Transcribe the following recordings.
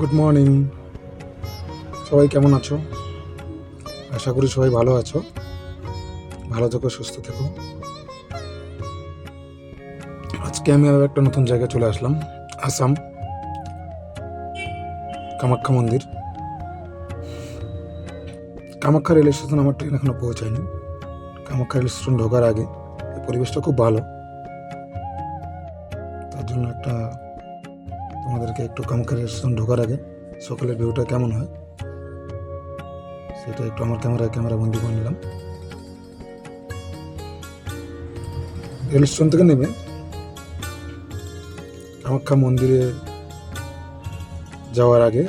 Good morning সবাই কেমন আছো? আশা করি সবাই ভালো আছো। ভালো থেকো, সুস্থ থেকো। আজকে আমি আবার একটা নতুন জায়গায় চলে আসলাম। আসাম। কামাখ্যা মন্দির। কামাখ্যা রেল স্টেশন আমার ট্রেন এখনও পৌঁছায়নি। কামাখ্যা রেল স্টেশন ঢোকার আগে। পরিবেশটা খুব ভালো। তার জন্য একটা তোমাদেরকে একটু কামাখ্যা রেল স্টেশন ঢোকার আগে সকালের ভিউটা কেমন হয়? সেটা একটু আমার ক্যামেরায় ক্যামেরা বন্দি করে নিলাম। রেল স্টেশন থেকে নেমে কামাখ্যা মন্দিরে যাওয়ার আগে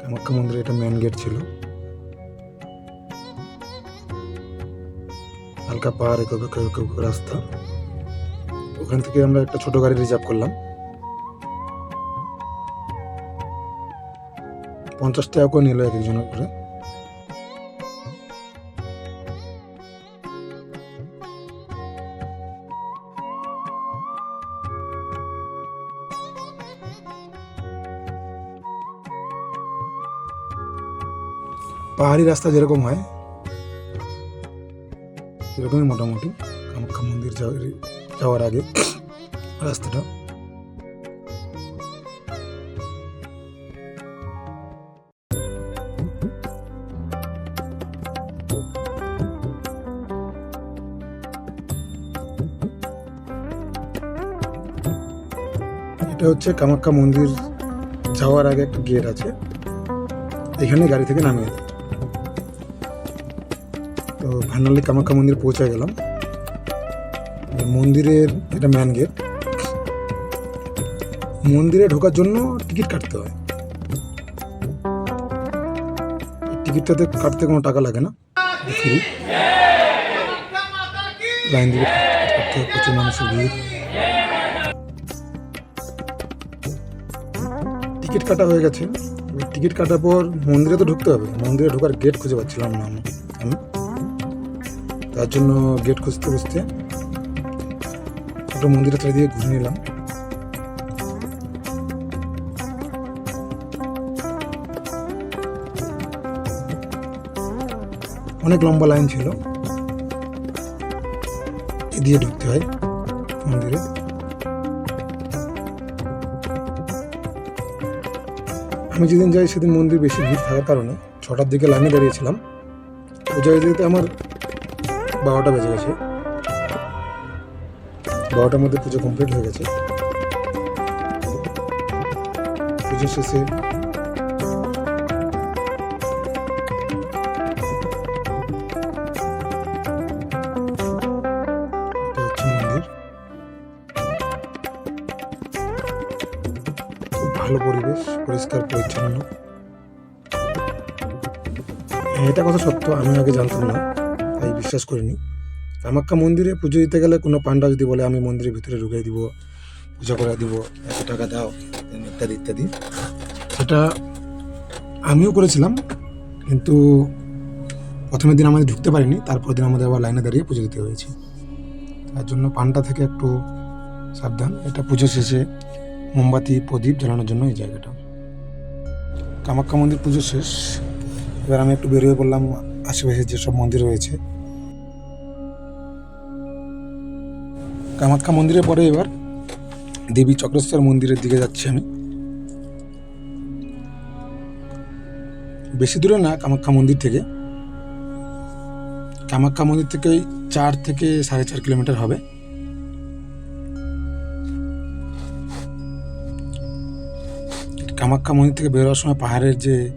কামাখ্যা মন্দিরে এটা মেন গেট ছিল। হালকা পাহাড় একক রাস্তা। ওখান থেকে আমরা একটা ছোট গাড়ি রিজার্ভ করলাম। পঞ্চাশ টাকা করে নিল এক একজনের করে পাহাড়ি রাস্তা যেরকম হয়, সেরকমই মোটামুটি। কামাখ্যা মন্দির যাওয়ার যাওয়ার আগে রাস্তাটা। এটা হচ্ছে কামাখ্যা মন্দির যাওয়ার আগে একটা গেট আছে। এখানে গাড়ি থেকে নামিয়ে দেয় তো ফাইনালি কামাখ্যা মন্দির পৌঁছে গেলাম। মন্দিরের এটা ম্যান গেট মন্দিরে ঢোকার জন্য টিকিট কাটতে হয়। টিকিটটাতে কাটতে কোনো টাকা লাগে না। লাইন দিয়ে কাটতে প্রচুর মানুষের ভিড়। টিকিট কাটা হয়ে গেছে। টিকিট কাটার পর মন্দিরে তো ঢুকতে হবে। মন্দিরে ঢোকার গেট খুঁজে পাচ্ছিলাম না আমি। তার জন্য গেট খুঁজতে খুঁজতে একটু মন্দিরের চারিদিকে ঘুরে নিলাম। অনেক লম্বা লাইন ছিল। দিয়ে ঢুকতে হয় মন্দিরে। আমি যেদিন যাই সেদিন মন্দির বেশি ভিড় থাকার কারণে ছটার দিকে লাইনে দাঁড়িয়েছিলাম। পূজা দিতে আমার বারোটা বেজে গেছে। বারোটার মধ্যে পুজো কমপ্লিট হয়ে গেছে। পুজো শেষে ভালো পরিবেশ পরিষ্কার পরিচ্ছন্ন। হ্যাঁ, এটা কথা সত্য আমি আগে জানতাম না তাই বিশ্বাস করিনি। কামাখ্যা মন্দিরে পুজো দিতে গেলে কোনো পান্ডা যদি বলে, আমি মন্দিরের ভিতরে ঢুকিয়ে দিব, পূজা করে দিব, এত টাকা দাও ইত্যাদি ইত্যাদি। সেটা আমিও করেছিলাম, কিন্তু প্রথমের দিন আমাদের ঢুকতে পারিনি তারপর দিন আমাদের আবার লাইনে দাঁড়িয়ে পুজো দিতে হয়েছে। তার জন্য পান্ডা থেকে একটু সাবধান, এটা পুজো শেষে মোমবাতি, প্রদীপ জ্বালানোর জন্য এই জায়গাটা। কামাখ্যা মন্দির পুজো শেষ, এবার আমি একটু বেরিয়ে পড়লাম আশেপাশে যেসব মন্দির রয়েছে। কামাখ্যা মন্দিরের পরে এবার দেবী চক্রেশ্বর মন্দিরের দিকে যাচ্ছি আমি। বেশি দূরে না কামাখ্যা মন্দির থেকে। কামাখ্যা মন্দির থেকে চার থেকে সাড়ে চার কিলোমিটার হবে। কামাখ্যা মন্দির থেকে বেরোবার সময় পাহাড়ের যে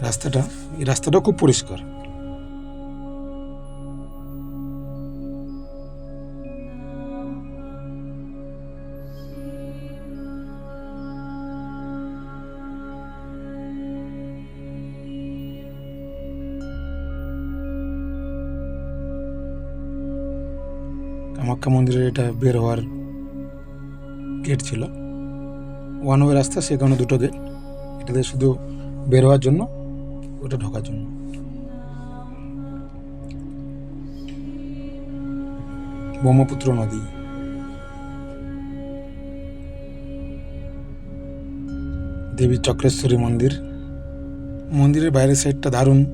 রাস্তাটা, এই রাস্তাটাও খুব পরিষ্কার। কামাখ্যা মন্দিরের এটা বের হওয়ার গেট ছিল। ওয়ান ওয়ে রাস্তা, সেখানে দুটো গেট এটাতে শুধু বের হওয়ার জন্য, ওটা ঢোকার জন্য। ব্রহ্মপুত্র নদী। দেবী চক্রেশ্বরী মন্দির। মন্দিরের বাইরের সাইডটা দারুণ।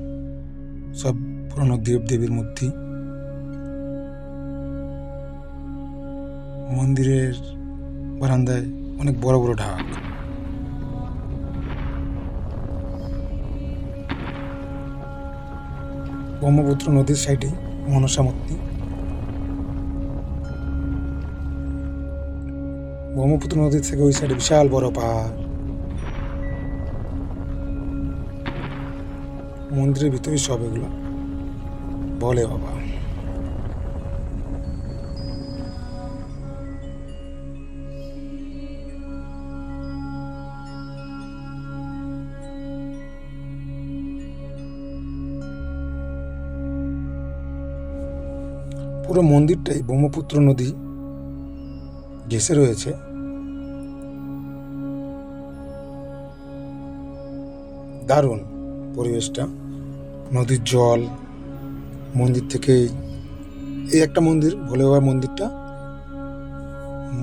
সব পুরনো দেব দেবীর মূর্তি। মন্দিরের বারান্দায় অনেক বড় বড় ঢাক। ব্রহ্মপুত্র নদীর সাইডে মনসা মূর্তি ব্রহ্মপুত্র নদীর থেকে ওই সাইডে বিশাল বড় পাহাড়। মন্দিরের ভিতরে সব এগুলো। বলে বাবা। পুরো মন্দিরটাই ব্রহ্মপুত্র নদী ঘেসে রয়েছে। দারুণ পরিবেশটা। নদীর জল, মন্দির থেকে এই একটা মন্দির ভোলে বাবার মন্দিরটা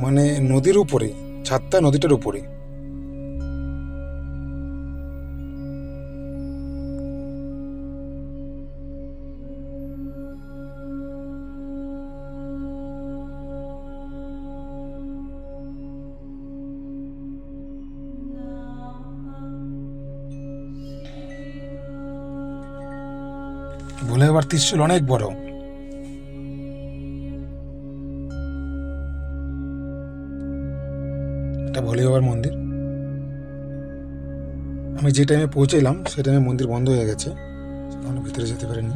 মানে নদীর উপরে ছাদটা নদীটার উপরে বাবার ত্রিশূল অনেক বড়। এটা ভোলে বাবার মন্দির। আমি যে টাইমে পৌঁছালাম সে টাইমে মন্দির বন্ধ হয়ে গেছে। সেখানে ভিতরে যেতে পারিনি।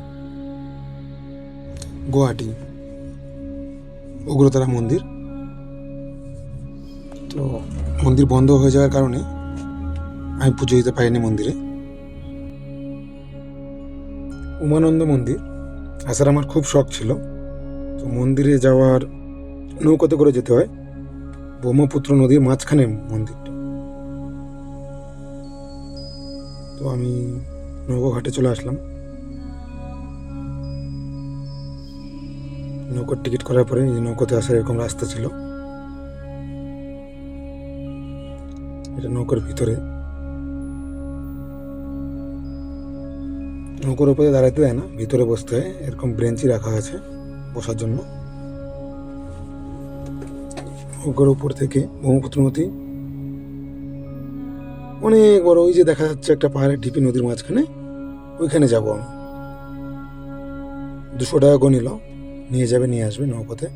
গুয়াহাটি, উগ্রতারা মন্দির। তো মন্দির বন্ধ হয়ে যাওয়ার কারণে আমি পুজো দিতে পারিনি মন্দিরে। উমানন্দ মন্দির। আসার আমার খুব শখ ছিল। তো মন্দিরে যাওয়ার নৌকাতে করে যেতে হয়। ব্রহ্মপুত্র নদীর মাঝখানে মন্দিরটা। তো আমি নৌকো ঘাটে চলে আসলাম। নৌকোর টিকিট করার পরে এই নৌকোতে আসার এরকম রাস্তা ছিল। এটা নৌকার ভিতরে। নৌকোর উপরে দাঁড়াতে দেয় না, ভিতরে বসতে হয়। এরকম ব্রেঞ্চি রাখা আছে বসার জন্য। নৌকার উপর থেকে ব্রহ্মপুত্র নদী অনেক বড়, ওই যে দেখা যাচ্ছে একটা পাহাড়ের ঢিপি নদীর মাঝখানে, ওইখানে যাব আমি। দুশো টাকা গনিল, নিয়ে যাবে, নিয়ে আসবে নৌকাতে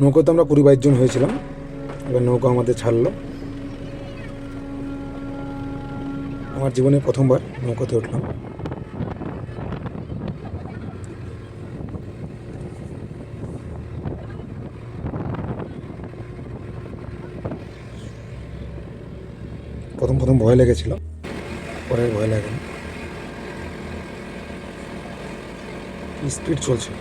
নৌকাতে আমরা কুড়ি বাইশ জন হয়েছিলাম। এবার নৌকা আমাদের ছাড়লো। আমার জীবনে প্রথমবার নৌকাতে উঠলাম। প্রথম প্রথম ভয় লেগেছিল, পরে ভয় লাগেনি। স্পিড চলছে।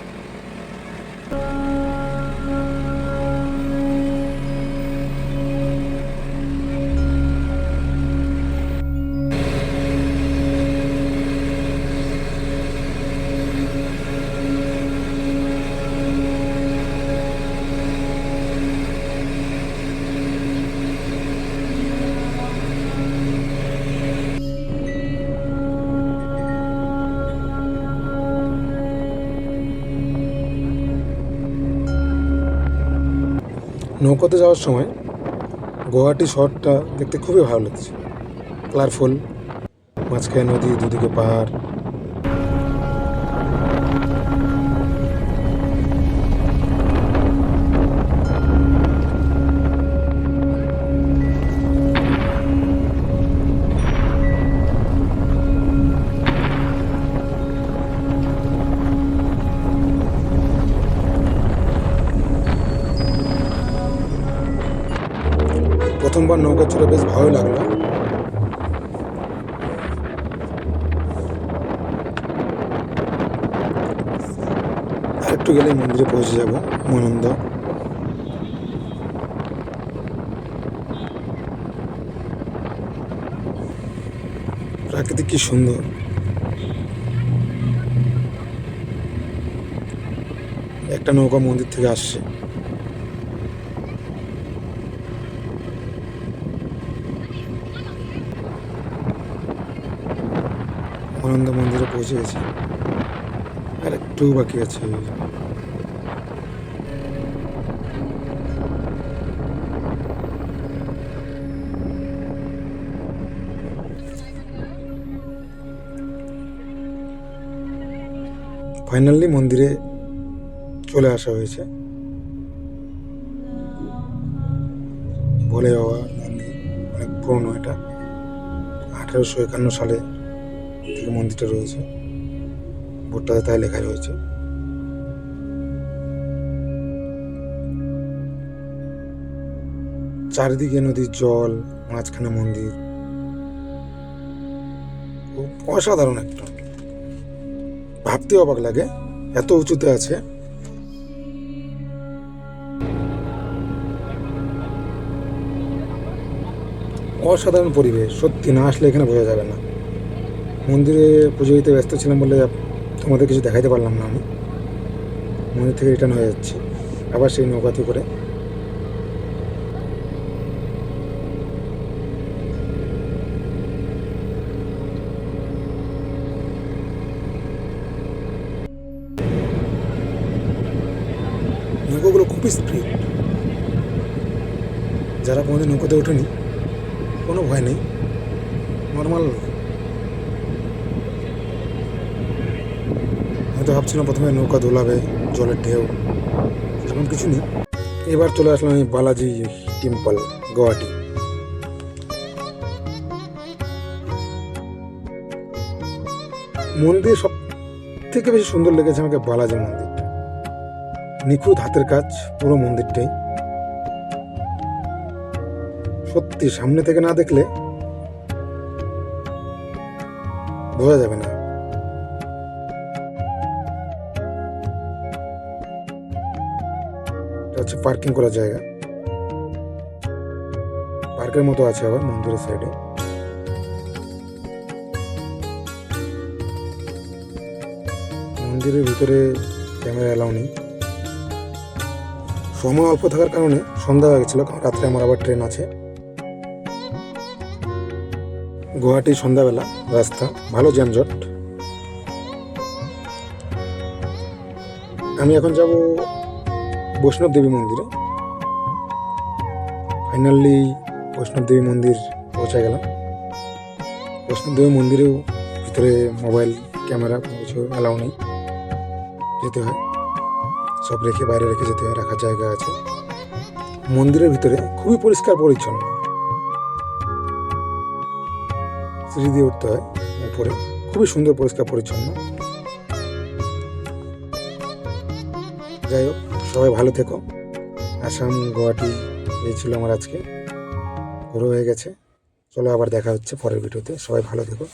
নৌকাতে যাওয়ার সময় গুয়াহাটি শহরটা দেখতে খুবই ভালো লাগছে। কালারফুল মাঝখানে নদী দুদিকে পাহাড়। প্রথমবার নৌকা চড়ে বেশ ভালো লাগল। একটু গেলে মন্দিরে পৌঁছে যাব উমানন্দ প্রাকৃতিক কি সুন্দর। একটা নৌকা মন্দির থেকে আসছে। আনন্দ মন্দিরে পৌঁছে গেছি। আর একটু বাকি আছে। ফাইনালি মন্দিরে চলে আসা হয়েছে। বলে বাবা অনেক পুরনো এটা। আঠারোশো একান্ন সালে মন্দিরটা রয়েছে বোর্ডটাতে তাই লেখা রয়েছে। চারিদিকে নদীর জল, মাঝখানে মন্দির। অসাধারণ একটা। ভাবতে অবাক লাগে, এত উঁচুতে আছে। অসাধারণ পরিবেশ, সত্যি না আসলে এখানে বোঝা যাবে না। মন্দিরে পুজো দিতে ব্যস্ত ছিলাম বলে তোমাদের কিছু দেখাইতে পারলাম না আমি। মন্দির থেকে রিটার্ন হয়ে যাচ্ছি। আবার সেই নৌকাতে করে। নৌকাগুলো খুবই স্পিড যারা কোনোদিন নৌকাতে ওঠেনি, কোনো ভয় নেই। নর্মাল হয়তো ভাবছিলাম প্রথমে নৌকা দোলাবে জলের ঢেউ, সেরকম কিছু নেই। এবার চলে আসলাম আমি বালাজি টেম্পল, গুয়াহাটি। মন্দির সব থেকে বেশি সুন্দর লেগেছে আমাকে বালাজি মন্দির নিখুঁত হাতের কাজ, পুরো মন্দিরটাই। সত্যি, সামনে থেকে না দেখলে বোঝা যাবে না। হচ্ছে পার্কিং করার জায়গা। পার্কের মতো আছে আবার মন্দিরের সাইডে মন্দিরের ভিতরে ক্যামেরা এলাও নেই। সময় অল্প থাকার কারণে সন্ধ্যা হয়ে গেছিল, কারণ রাত্রে আমার আবার ট্রেন আছে। গুয়াহাটি সন্ধ্যাবেলা, রাস্তা, ভালো যানজট। আমি এখন যাব বৈষ্ণব দেবী মন্দিরে। ফাইনালি বৈষ্ণব দেবী মন্দির পৌঁছে গেলাম। বৈষ্ণব দেবী মন্দিরেও ভিতরে মোবাইল, ক্যামেরা কোনো কিছু অ্যালাউ নেই। যেতে হয়। সব রেখে বাইরে রেখে যেতে হয়, রাখার জায়গা আছে। মন্দিরের ভিতরে খুবই পরিষ্কার পরিচ্ছন্ন। সিঁড়ি দিয়ে উঠতে হয় উপরে। খুবই সুন্দর পরিষ্কার পরিচ্ছন্ন। যাই হোক সবাই ভালো থেকো। আসাম, গুয়াহাটি, এই ছিল আমার আজকে। ঘুরে হয়ে গেছে। চলো আবার দেখা হচ্ছে পরের ভিডিওতে। সবাই ভালো থেকো।